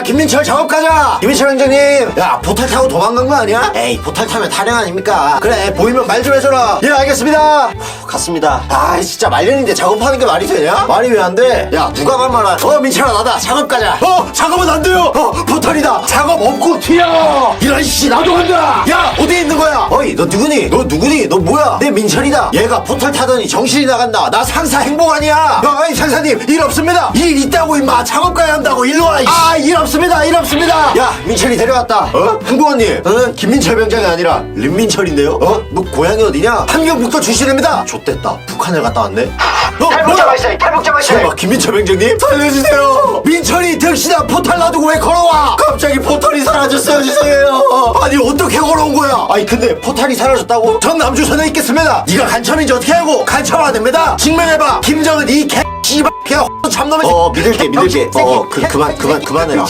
야 김민철 작업 가자. 김민철 행장님. 야 보탈 타고 도망간 거 아니야? 에이 보탈 타면 타령 아닙니까? 그래 보이면 말 좀 해줘라. 예 알겠습니다. 후, 갔습니다. 아 진짜 말년인데 작업하는 게 말이 되냐? 말이 왜 안 돼? 야 누가 반말한 어 민철아 나다. 작업 가자. 어 작업은 안 돼요 없고 튀어 이런 씨 나도 간다! 야 어디 있는 거야? 어이 너 누구니? 너 누구니? 너 뭐야? 내 민철이다. 얘가 포탈 타더니 정신이 나간다. 나 상사 행복 아니야. 야, 아이 상사님 일 없습니다. 일 있다고 임마. 작업 가야 한다고. 일로 와아일 없습니다. 일 없습니다. 야 민철이 데려왔다. 어? 행복원님 저는 김민철 병장이 아니라 림민철인데요? 어? 너 고향이 어디냐? 함경북도 출신입니다. 좆됐다. 북한을 갔다 왔네. 어, 탈북자 발생, 탈북자 발생. 설마 김민철 병장님? 살려주세요. 민철이 득시다. 포탈 놔두고 왜 걸어와? 갑자기 포탈 이 사라졌어요 죄송해요. 아니 어떻게 걸어온 거야? 아니 근데 포탈이 사라졌다고? 전 남주선에 있겠습니다. 네가 간첩인지 어떻게 알고? 간첩 안 됩니다. 증명해봐. 김정은 이개 씨발 그냥 참놈의 어 믿을게 믿을게. 어 그, 그만 그만 그만해라